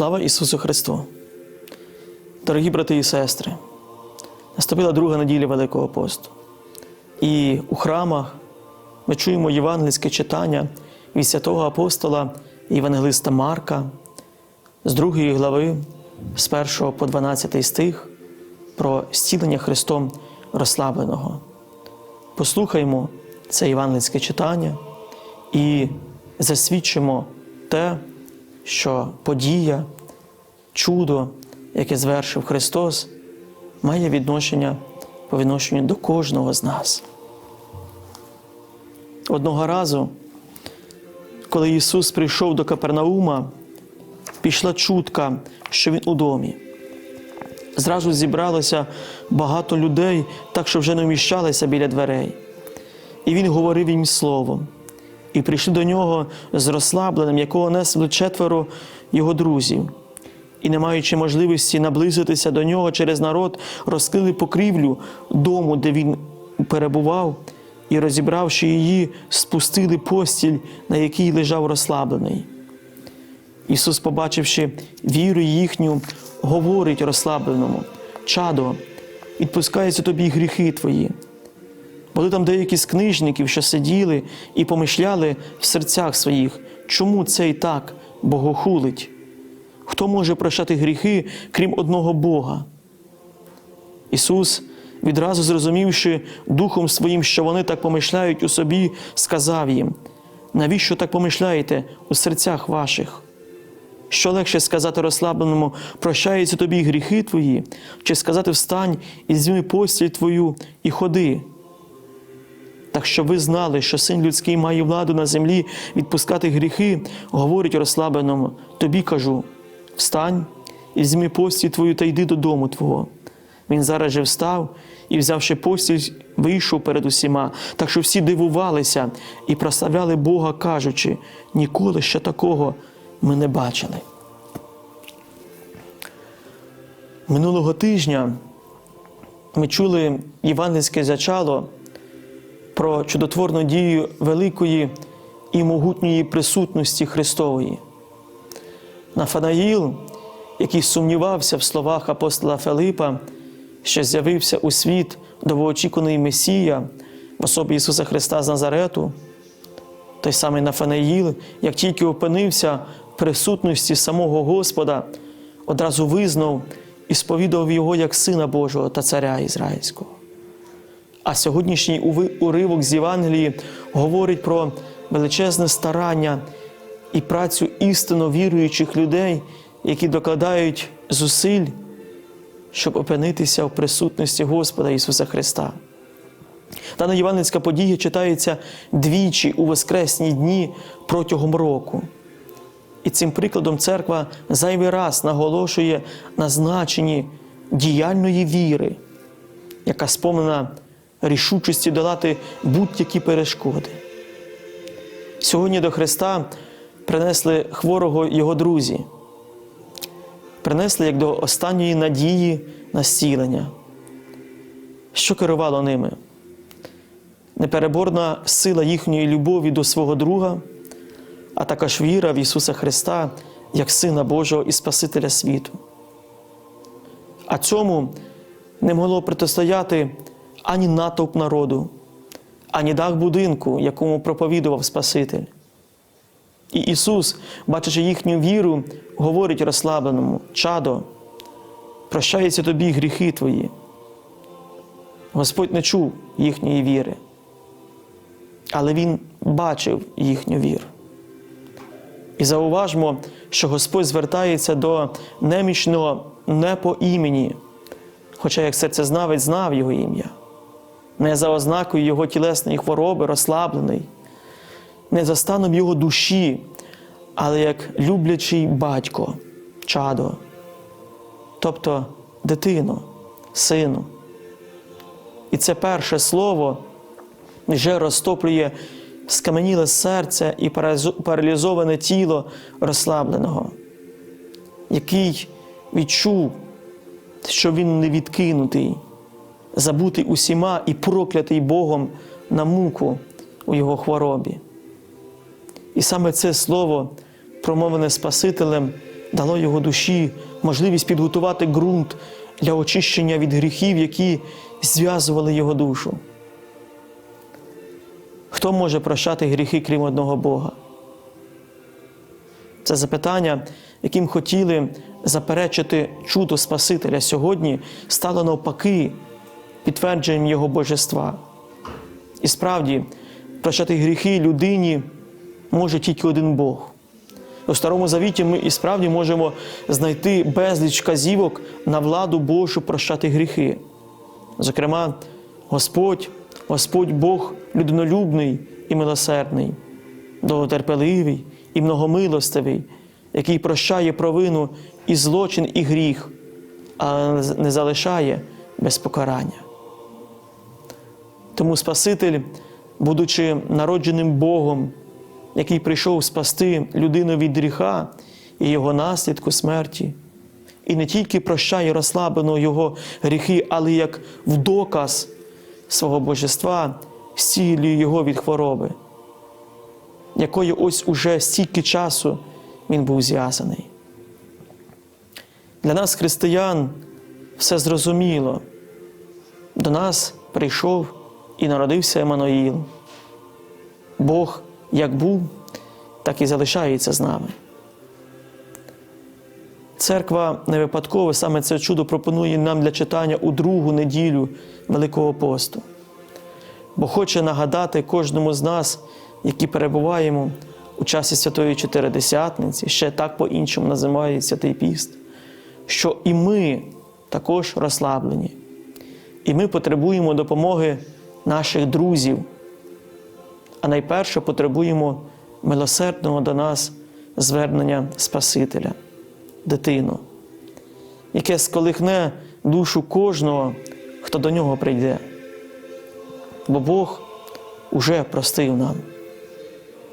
Слава Ісусу Христу! Дорогі брати і сестри! Наступила друга неділя Великого посту. І у храмах ми чуємо євангельське читання від святого апостола Євангелиста Марка з другої глави, з 1 по 12 стих про зцілення Христом розслабленого. Послухаймо це євангельське читання і засвідчимо те, що подія, чудо, яке звершив Христос, має відношення по відношенню до кожного з нас. Одного разу, коли Ісус прийшов до Капернаума, пішла чутка, що Він у домі. Зразу зібралося багато людей, так що вже не вміщалися біля дверей. І Він говорив їм словом. І прийшли до нього з розслабленим, якого несли четверо його друзів. І, не маючи можливості наблизитися до нього через народ, розкрили покрівлю дому, де він перебував, і, розібравши її, спустили постіль, на якій лежав розслаблений. Ісус, побачивши віру їхню, говорить розслабленому: Чадо, відпускаються тобі гріхи твої. Були там деякі з книжників, що сиділи і помишляли в серцях своїх, чому цей так богохулить? Хто може прощати гріхи, крім одного Бога? Ісус, відразу зрозумівши Духом Своїм, що вони так помишляють у собі, сказав їм: навіщо так помишляєте у серцях ваших? Що легше сказати розслабленому, прощаються тобі гріхи твої, чи сказати встань і зніми постіль твою і ходи. Так що ви знали, що син людський має владу на землі відпускати гріхи, говорить розслабленому, тобі кажу: встань і зніми постіль твою та йди додому твого. Він зараз же встав і, взявши постіль, вийшов перед усіма, так що всі дивувалися і прославляли Бога, кажучи, ніколи ще такого ми не бачили. Минулого тижня ми чули євангельське зачало про чудотворну дію великої і могутньої присутності Христової. Нафанаїл, який сумнівався в словах апостола Филипа, що з'явився у світ довоочікуваний Месія в особі Ісуса Христа з Назарету, той самий Нафанаїл, як тільки опинився в присутності самого Господа, одразу визнав і сповідав його як Сина Божого та Царя Ізраїльського. А сьогоднішній уривок з Євангелії говорить про величезне старання і працю істинно віруючих людей, які докладають зусиль, щоб опинитися в присутності Господа Ісуса Христа. Дана євангельська подія читається двічі у воскресні дні протягом року. І цим прикладом церква зайвий раз наголошує на значенні діяльної віри, яка сповнена рішучості долати будь-які перешкоди. Сьогодні до Христа принесли хворого Його друзі, принесли як до останньої надії на зцілення. Що керувало ними? Непереборна сила їхньої любові до свого друга, а також віра в Ісуса Христа як Сина Божого і Спасителя світу. А цьому не могло протистояти ані натовп народу, ані дах будинку, якому проповідував Спаситель. І Ісус, бачачи їхню віру, говорить розслабленому: Чадо, прощаються тобі гріхи твої. Господь не чув їхньої віри, але Він бачив їхню віру. І зауважмо, що Господь звертається до немічного не по імені, хоча як серцезнавець знав його ім'я, не за ознакою його тілесної хвороби, розслаблений, не за станом його душі, але як люблячий батько, чадо, тобто дитино, сину. І це перше слово вже розтоплює скаменіле серце і паралізоване тіло розслабленого, який відчув, що він не відкинутий, забутий усіма і проклятий Богом на муку у його хворобі. І саме це слово, промовлене Спасителем, дало його душі можливість підготувати ґрунт для очищення від гріхів, які зв'язували його душу. Хто може прощати гріхи, крім одного Бога? Це запитання, яким хотіли заперечити чудо Спасителя сьогодні, стало навпаки підтвердженням Його божества. І справді, прощати гріхи людині може тільки один Бог. У Старому Завіті ми і справді можемо знайти безліч вказівок на владу Божу прощати гріхи. Зокрема, Господь, Господь Бог людинолюбний і милосердний, довготерпеливий і многомилостивий, який прощає провину і злочин, і гріх, а не залишає без покарання. Тому Спаситель, будучи народженим Богом, який прийшов спасти людину від гріха і його наслідку смерті, і не тільки прощає розслаблено його гріхи, але як в доказ свого божества зцілює його від хвороби, якою ось уже стільки часу він був зв'язаний. Для нас, християн, все зрозуміло. До нас прийшов і народився Еммануїл. Бог як був, так і залишається з нами. Церква не випадково саме це чудо пропонує нам для читання у другу неділю Великого посту, бо хоче нагадати кожному з нас, які перебуваємо у часі Святої Чотиридесятниці, ще так по-іншому називають Святий Піст, що і ми також розслаблені, і ми потребуємо допомоги наших друзів, а найперше потребуємо милосердного до нас звернення Спасителя дитину, яке сколихне душу кожного, хто до нього прийде. Бо Бог уже простив нам,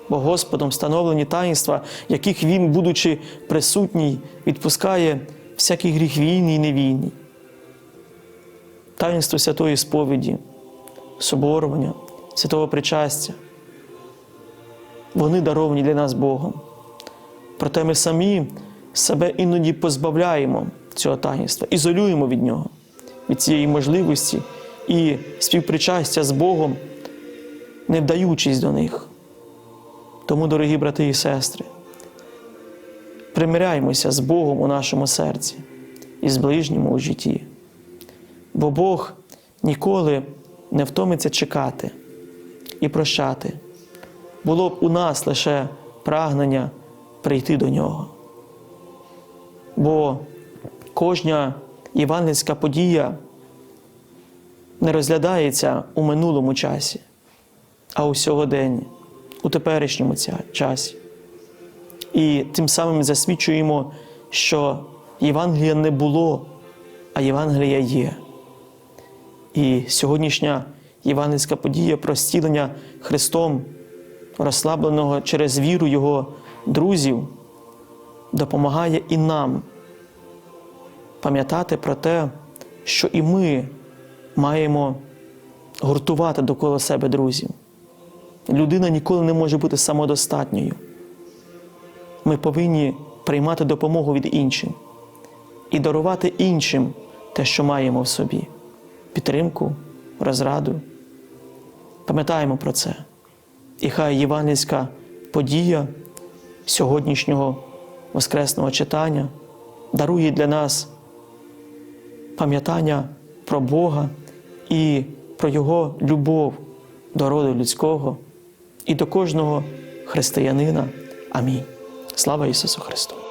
бо Господом встановлені таїнства, яких Він, будучи присутній, відпускає всякий гріх війний і невійний. Таїнство святої сповіді, соборування, святого причастя. Вони даровані для нас Богом. Проте ми самі себе іноді позбавляємо цього таїнства, ізолюємо від нього, від цієї можливості і співпричастя з Богом, не вдаючись до них. Тому, дорогі брати і сестри, примиряємося з Богом у нашому серці і з ближнім у житті. Бо Бог ніколи не втомиться чекати і прощати. Було б у нас лише прагнення прийти до нього бо кожна євангельська подія не розглядається у минулому часі, а у сьогоденні, у теперішньому часі. І тим самим засвідчуємо, що Євангелія не було, а Євангелія є. І сьогоднішня євангельська подія про стілення Христом, розслабленого через віру Його друзів допомагає і нам пам'ятати про те, що і ми маємо гуртувати довкола себе друзів. Людина ніколи не може бути самодостатньою. Ми повинні приймати допомогу від інших і дарувати іншим те, що маємо в собі підтримку, розраду. Пам'ятаємо про це. І хай євангельська подія сьогоднішнього Воскресного читання дарує для нас пам'ятання про Бога і про Його любов до роду людського і до кожного християнина. Амінь. Слава Ісусу Христу!